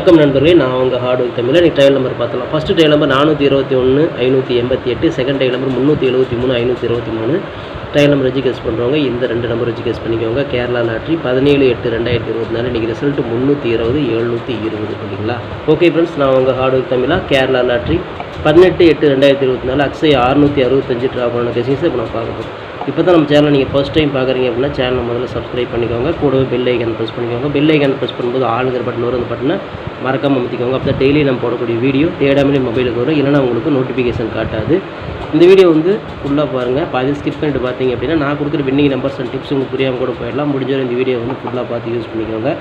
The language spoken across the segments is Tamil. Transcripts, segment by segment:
வணக்கம் நண்பர்களே நான் உங்கள் ஹார்ட் ஒர்க் தமிழில் நீ ட்ரையல் நம்பர் பார்த்தலாம் ஃபஸ்ட்டு ட்ரையல் நம்பர் நானூற்றி இருபத்தி ஒன்று ஐநூற்றி எண்பத்தி எட்டு செகண்ட் ட்ரையல் நம்பர் முந்நூற்றி எழுபத்தி மூணு ஐநூற்றி இருபத்தி மூணு. ட்ரையல் நம்பர் வச்சு பண்ணுறவங்க இந்த ரெண்டு நம்பர் வச்சு பண்ணிக்கோங்க. கேரளா லாட்ரி பதினேழு எட்டு ரெண்டாயிரத்தி இருபத்தி நாலு. இன்றைக்கி ரிசல்ட் முந்நூற்றி இருபது எழுநூற்றி இருபது ஓகேங்களா ஓகே ஃப்ரெண்ட்ஸ் நான் உங்கள் ஹார்ட் ஒர்க் தமிழா கேரளா லாட்ரி பதினெட்டு எட்டு ரெண்டாயிரத்தி இருபத்தி நாலு. அக்ஸை அறுநூற்றி அறுபத்தஞ்சு ட்ரா பண்ண கெஸிங்ஸ் இப்போ நான் பார்க்க போகிறோம் இப்போ தான் நம்ம சேனலை நீங்கள் ஃபஸ்ட் டைம் பார்க்குறீங்க அப்படின்னா சேனலை முதல்ல சப்ஸ்கிரைப் பண்ணிக்கோங்க. கூடவே பெல் ஐக்கான் ப்ரெஸ் பண்ணிக்கோங்க. பெல் ஐக்கான் ப்ரெஸ் பண்ணும்போது ஆளுங்கிற பட்டன் வரும் அந்த பட்டனை மறக்காமல் அமைத்திக்கோங்க. அப்போ தான் டெய்லி நம்ம போடக்கூடிய வீடியோ தேடாமலே மொபைலுக்கு வரும் இல்லைனா உங்களுக்கு நோட்டிஃபிகேஷன் காட்டாது. இந்த வீடியோ வந்து ஃபுல்லாக பாருங்கள் பாதி ஸ்கிப் பண்ணிட்டு பார்த்தீங்க அப்படின்னா நான் கொடுக்குற வின்னிங் நம்பர்ஸ் அண்ட் டிப்ஸ் உங்களுக்கு புரியாமல் கூட போயிடலாம். முடிஞ்சவரை இந்த வீடியோ வந்து ஃபுல்லாக பார்த்து யூஸ் பண்ணிக்கோங்க.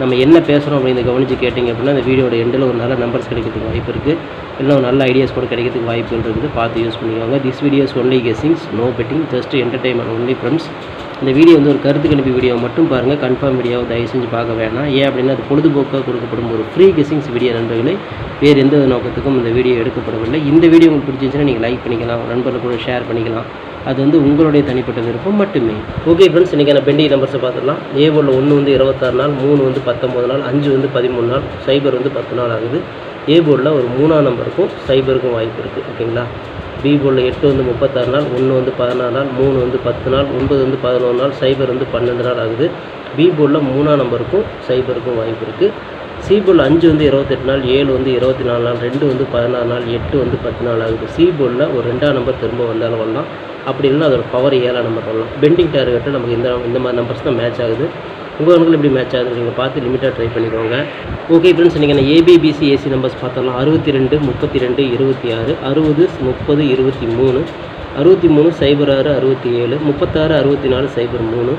நம்ம என்ன பேசுகிறோம் அப்படின்னு கவனித்து கேட்டிங்க அப்படின்னா இந்த வீடியோட எண்டில் ஒரு நல்ல நம்பர்ஸ் கிடைக்கிறதுக்கு வாய்ப்பு இருக்குது இல்லை ஒரு நல்ல ஐடியாஸ் கூட கிடைக்கிறதுக்கு வாய்ப்புகள் இருக்குது. பார்த்து யூஸ் பண்ணிக்கோங்க. This videos only guessings no betting just entertainment only friends இந்த வீடியோ வந்து ஒரு கருத்து கணிப்பு வீடியோ மட்டும் பாருங்கள் கன்ஃபார்ம் வீடியோவை தயவு செஞ்சு பார்க்க வேணாம். ஏன் அப்படின்னா அது பொழுதுபோக்காக கொடுக்கப்படும் ஒரு ஃப்ரீ கெஸிங்ஸ் வீடியோ நண்பர்களே. வேறு எந்த நோக்கத்துக்கும் இந்த வீடியோ எடுக்கப்படவில்லை. இந்த வீடியோ உங்களுக்கு பிடிச்சிருந்துச்சுன்னா நீங்கள் லைக் பண்ணிக்கலாம். நண்பர்கள் கூட ஷேர் பண்ணிக்கலாம். அது வந்து உங்களுடைய தனிப்பட்ட விருப்பம் மட்டுமே. ஓகே ஃப்ரெண்ட்ஸ் இன்றைக்கி நான் பெண்டிங் நம்பர்ஸை பார்த்துடலாம். ஏ ஒன்று வந்து இருபத்தாறு நாள் மூணு வந்து பத்தொம்பது நாள் அஞ்சு வந்து பதிமூணு நாள் சைபர் வந்து பத்து நாள் ஆகுது. ஏ போர்டில் ஒரு மூணாம் நம்பருக்கும் சைபருக்கும் வாய்ப்பு இருக்குது ஓகேங்களா பி போர்டில் எட்டு வந்து முப்பத்தாறு நாள் ஒன்று வந்து பதினாறு நாள் மூணு வந்து பத்து நாள் ஒன்பது வந்து பதினொன்று நாள் சைபர் வந்து பன்னெண்டு நாள் ஆகுது. பி போர்டில் மூணாம் நம்பருக்கும் சைபருக்கும் வாய்ப்பு இருக்குது சி போர்டில் அஞ்சு வந்து இருபத்தெட்டு நாள் ஏழு வந்து இருபத்தி நாலு நாள் ரெண்டு வந்து பதினாறு நாள் எட்டு வந்து பத்து நாள் ஆகுது. சி போர்டில் ஒரு ரெண்டாம் நம்பர் திரும்ப வந்தாலும் வரலாம். அப்படி இல்லைன்னா அதோட பவர் ஏழாம் நம்பர் வரலாம். பெண்டிங் டார்கெட்டு நமக்கு இந்த இந்த மாதிரி நம்பர்ஸ் தான் மேட்ச் ஆகுது. உங்கள் கணக்கில் எப்படி மேட்ச் ஆகுது நீங்கள் பார்த்து லிமிட்டாக ட்ரை பண்ணிக்கோங்க. ஓகே ஃப்ரெண்ட்ஸ் நீங்கள் நான் ஏபிபிசி ஏசி நம்பர்ஸ் பார்த்தோம்னா அறுபத்தி ரெண்டு முப்பத்தி ரெண்டு இருபத்தி ஆறு அறுபது முப்பது இருபத்தி மூணு அறுபத்தி மூணு சைபர் ஆறு அறுபத்தி ஏழு முப்பத்தாறு அறுபத்தி நாலு சைபர் மூணு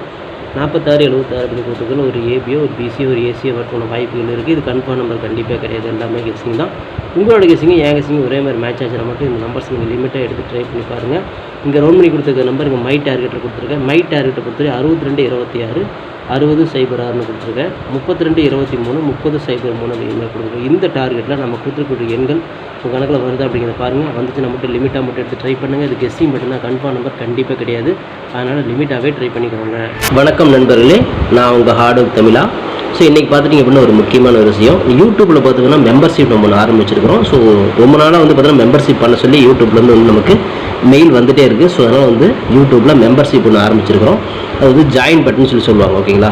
நாற்பத்தாறு எழுபத்தாறு அப்படி போட்டுக்கல ஒரு ஏபியோ ஒரு பிசியோ ஒரு ஏசியோ வரக்கூடிய வாய்ப்புகள் இருக்குது இது கன்ஃபார்ம் நம்பர் கண்டிப்பாக கிடையாது. எல்லாமே கெஸிங் தான். உங்களோட கெஸிங்கும் என் கெஸிங்கும் ஒரே மாதிரி மேட்ச் ஆச்சுன்னா மட்டும் இந்த நம்பர்ஸ் நீங்கள் லிமிட்டாக எடுத்து ட்ரை பண்ணி பாருங்கள் இங்கே ரவுண்ட் பண்ணி கொடுத்துருக்க நம்பர் இங்கே மை டார்கெட்டில் கொடுத்துருக்கேன். மை டார்கெட்டை பொறுத்தவரை அறுபத்தி ரெண்டு இருபத்தி ஆறு அறுபது சைபர் ஆறுனு கொடுத்துருக்கேன். முப்பத்தி ரெண்டு இருபத்தி மூணு முப்பது சைபர் மூணு அப்படிங்கிற கொடுத்துருக்கேன். இந்த டார்கெட்டில் நம்ம கொடுத்துருக்கூடிய எண்கள் உங்கள் கணக்கில் வருது அப்படிங்கிறத பாருங்கள் வந்துச்சுன்னா மட்டும் லிமிட்டாக மட்டும் எடுத்து ட்ரை பண்ணுங்கள் இது கெஸ்டிங் மட்டும்தான். கன்ஃபார்ம் நம்பர் கண்டிப்பாக கிடையாது. அதனால் லிமிட்டாகவே ட்ரை பண்ணிக்கோங்க. வணக்கம். நண்பர்களே நான் உங்கள் ஹார்ட் ஒர்க் தமிழா. ஸோ இன்றைக்கி பார்த்துட்டிங்க அப்படின்னா ஒரு முக்கியமான ஒரு விஷயம். யூடியூப்பில் பார்த்தீங்கன்னா மெம்பர்ஷிப் நம்ம ஒன்று ஆரம்பிச்சிருக்கிறோம். ஸோ ரொம்ப நாளாக வந்து பார்த்தீங்கன்னா மெம்பர்ஷிப் பண்ண சொல்லி யூடியூப்லேருந்து வந்து நமக்கு மெயில் வந்துகிட்டே இருக்குது ஸோ அதனால் வந்து யூடியூப்பில் மெம்பர்ஷிப் ஒன்று ஆரம்பிச்சிருக்கிறோம். அது வந்து ஜாயின் பட்டன் சொல்லி சொல்லுவாங்க ஓகேங்களா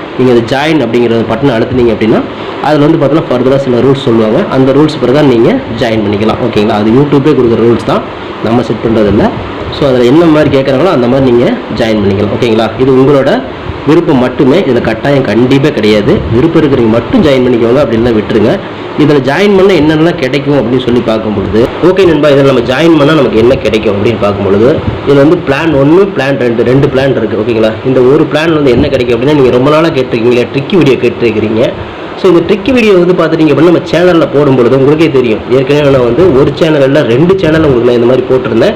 நீங்கள் அது ஜாயின் அப்படிங்கிற பட்டனை அழுத்துனீங்க அப்படின்னா அதில் வந்து பார்த்தீங்கன்னா ஃபர்தராக சில ரூல்ஸ் சொல்லுவாங்க. அந்த ரூல்ஸ் தான் நீங்கள் ஜாயின் பண்ணிக்கலாம். ஓகேங்களா அது யூடியூப்பே கொடுக்குற ரூல்ஸ் தான். நம்ம செட் பண்ணுறதில்ல ஸோ அதில் என்ன மாதிரி கேட்குறாங்களோ அந்த மாதிரி நீங்கள் ஜாயின் பண்ணிக்கலாம். ஓகேங்களா இது உங்களோட விருப்பம் மட்டுமே. இதில் கட்டாயம் கண்டிப்பாக கிடையாது. விருப்பம் இருக்கிறவங்க மட்டும் ஜாயின் பண்ணிக்கோங்க அப்படின்னு விட்டுருங்க. இதில் ஜாயின் பண்ணால் என்னென்னலாம் கிடைக்கும் அப்படின்னு சொல்லி பார்க்கும் பொழுது ஓகே நண்பா இதில் நம்ம ஜாயின் பண்ணால் நமக்கு என்ன கிடைக்கும் அப்படின்னு பார்க்கும் பொழுது இதில் வந்து பிளான் ஒன்று பிளான் ரெண்டு ரெண்டு பிளான் இருக்குது ஓகேங்களா இந்த ஒரு பிளான் வந்து என்ன கிடைக்கும் அப்படின்னா நீங்கள் ரொம்ப நாளாக கேட்டிருக்கீங்களே ட்ரிக்கி வீடியோ கேட்டிருக்கிறீங்க. ஸோ இந்த ட்ரிக்கி வீடியோ வந்து பார்த்துட்டீங்க அப்படின்னா நம்ம சேனலில் போடும்பொழுது உங்களுக்கே தெரியும். ஏற்கனவே நான் வந்து ஒரு சேனலில் ரெண்டு சேனல் உங்களுக்கு நான் இந்த மாதிரி போட்டிருந்தேன்.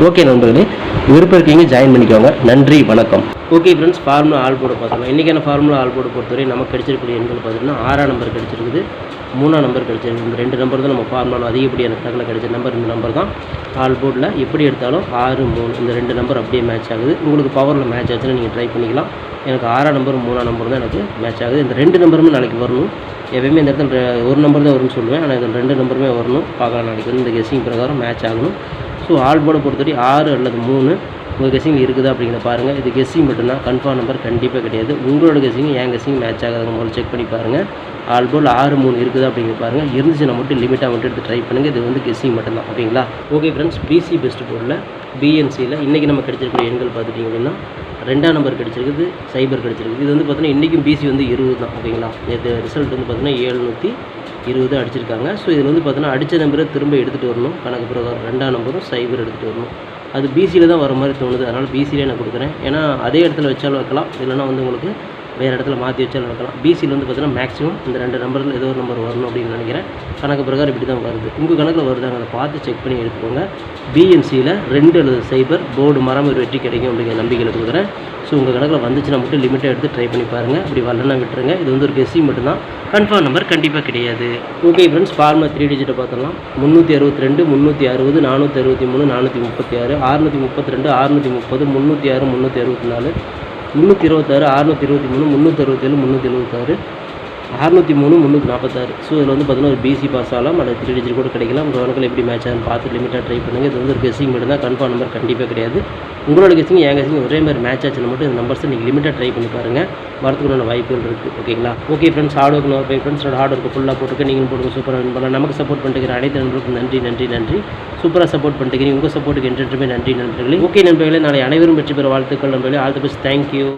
ஓகே நண்பர்களே விருப்பம் இருக்கீங்க ஜாயின் பண்ணிக்கோங்க. நன்றி வணக்கம். Okay friends formula all board பார்த்தோம் இன்றைக்கான ஃபார்முலா ஆல் போர்டு பொறுத்தவரை நமக்கு கிடைச்சிருக்கக்கூடிய எண்கள் பார்த்தீங்கன்னா ஆறாம் நம்பர் கிடைச்சிருக்குது மூணாம் நம்பர் கிடைச்சிருக்கு இந்த ரெண்டு நம்பர் தான் நம்ம ஃபார்முலாவில் அதிகப்படியான தகவல் கிடைச்ச நம்பர் இந்த நம்பர் தான் ஆல் போர்டில் எப்படி எடுத்தாலும் ஆறு மூணு இந்த ரெண்டு நம்பர் அப்படியே மேட்ச் ஆகுது. உங்களுக்கு பவரில் மேட்ச் ஆச்சுன்னா நீங்கள் ட்ரை பண்ணிக்கலாம். எனக்கு ஆறாம் நம்பர் மூணாம் நம்பர் தான் எனக்கு மேட்ச் ஆகுது. இந்த ரெண்டு நம்பருமே நாளைக்கு வரணும். எப்பயுமே இந்த இடத்துல ரெ- ஒரு நம்பர் தான் வரும்னு சொல்லுவேன். ஆனால் இதில் ரெண்டு நம்பருமே வரணும். பார்க்கலாம் நாளைக்கு வந்து இந்த கெஸ்ஸிங் பிரகாரம் மேட்ச் ஆகணும். ஸோ ஆல் போர்டை பொறுத்தவரை ஆறு அல்லது மூணு உங்கள் கெஸ்ஸிங் இருக்குதா அப்படிங்கிற பாருங்கள் இது கெஸ்ஸிங் மட்டும்தான் கன்ஃபார்ம் நம்பர் கண்டிப்பாக கிடையாது. உங்களோட கெஸ்ஸிங் என் கெஸ்ஸிங் மேட்ச் ஆகாத முதல்ல செக் பண்ணி பாருங்கள் ஆல் ஆறு மூணு இருக்குதா அப்படிங்கிற பாருங்கள் இருந்துச்சுன்னா மட்டும் லிமிட்டாக மட்டும் எடுத்து ட்ரை பண்ணுங்கள் இது வந்து கெஸ்ஸிங் மட்டும்தான் ஓகேங்களா? ஓகே ஃப்ரெண்ட்ஸ் பிசி பெஸ்ட் போர்டில் பிஎன்சியில் இன்றைக்கி நம்ம கிடச்சிருக்கிற எண்கள் பார்த்துட்டிங்க அப்படின்னா ரெண்டாம் நம்பர் கிடச்சிருக்குது சைபர் கிடச்சிருக்குது. இது வந்து பார்த்தீங்கன்னா இன்றைக்கும் பிசி வந்து இருபது தான். ஓகேங்களா? இது ரிசல்ட் வந்து பார்த்தீங்கன்னா ஏழ்நூற்றி இருபது அடிச்சிருக்காங்க. ஸோ இதில் வந்து பார்த்தோன்னா அடித்த நம்பரை திரும்ப எடுத்துகிட்டு வரணும். கணக்கு பிரகாரம் ரெண்டாம் நம்பரும் சைபர் எடுத்துகிட்டு வரணும். அது பிசியில் தான் வர மாதிரி தோணுது. அதனால் பிசியிலே நான் கொடுக்குறேன். ஏன்னா அதே இடத்துல வச்சாலும் வைக்கலாம். இல்லைன்னா வந்து உங்களுக்கு வேறு இடத்துல மாற்றி வச்சாலும் வைக்கலாம். பிசியில் வந்து பார்த்தீங்கன்னா மேக்ஸிமம் இந்த ரெண்டு நம்பரில் ஏதோ ஒரு நம்பர் வரணும் அப்படின்னு நினைக்கிறேன். கணக்கு பிரகாரம் இப்படி தான் வருது. உங்கள் கணக்கில் வருதாங்க அதை பார்த்து செக் பண்ணி எடுத்துக்கோங்க. பிஎன்சியில் ரெண்டு அல்லது சைபர் போர்டு மரம் ஒரு வெற்றி கிடைக்கும் அப்படிங்கிற நம்பிக்கையில் கொடுக்குறேன். ஸோ உங்கள் கணக்கில் வந்துச்சுன்னா மட்டும் லிமிட்டாக எடுத்து ட்ரை பண்ணி பாருங்கள் அப்படி வரலன்னா விட்டுருங்க. இது வந்து ஒரு கெஸ்ஸிங் மட்டும்தான். கன்ஃபார்ம் நம்பர் கண்டிப்பாக கிடையாது. ஓகே ஃப்ரெண்ட்ஸ் ஃபார்மா த்ரீ டிஜிட்டை பார்த்தலாம் முந்நூற்றி அறுபத்தி ரெண்டு முந்நூற்றி அறுபது நானூற்றி அறுபத்தி மூணு நானூற்றி முப்பத்தி ஆறு அறுநூற்றி முப்பத்தி ரெண்டு அறுநூற்றி முப்பது முந்நூற்றி ஆறு முந்நூற்றி அறுபத்தி நாலு முந்நூற்றி இருபத்தாறு அறுநூற்றி இருபத்தி மூணு முந்நூற்றி அறுபத்தேழு முந்நூற்றி எழுபத்தாறு அறுநூற்றி மூணு முந்நூற்றி நாற்பத்தாறு ஸோ இதில் வந்து பார்த்தீங்கன்னா ஒரு பிசி பாஸ் ஆகலாம். அல்லது த்ரீ டிஜிட் கூட கிடைக்கலாம். உங்கள் கணக்கில் எப்படி மேட்ச் ஆகும் பார்த்து லிமிட்டாக ட்ரை பண்ணுங்கள் இது வந்து ஒரு கெஸ்ஸிங் மட்டும் தான் கன்ஃபார்ம் நம்பர் கண்டிப்பாக கிடையாது. உங்களோட கெஸ்ஸிங் என் கெஸ்ஸிங் ஒரே மாதிரி மேட்ச் ஆச்சுன்னு மட்டும் இந்த நம்பர்ஸை நீங்கள் லிமிட்டாக ட்ரை பண்ணி பாருங்கள் வரதுக்குள்ள வாய்ப்புகள் இருக்குது ஓகேங்களா ஓகே ஃப்ரெண்ட்ஸ் ஹார்ட் ஒர்க் நோர் ஃப்ரெண்ட்ஸோட ஃப்ரெண்ட்ஸ் ஹார்ட் ஒர்க்கு ஃபுல்லாக போட்டுருக்கு. நீங்கள் போட்டு சூப்பராக வின் பண்ணலாம். நமக்கு சப்போர்ட் பண்ணிக்கிறேன் அனைத்து நண்பர்களுக்கும் நன்றி நன்றி நன்றி. சூப்பராக சப்போர்ட் பண்ணிக்கிறீங்க உங்கள் சப்போர்ட்டுக்கு என்றென்றுமே நன்றி நண்பர்களே. ஓகே நண்பர்களே நாளை அனைவரும் வெற்றி பெற வாழ்த்துக்கள் நண்பர்களே. All the best thank you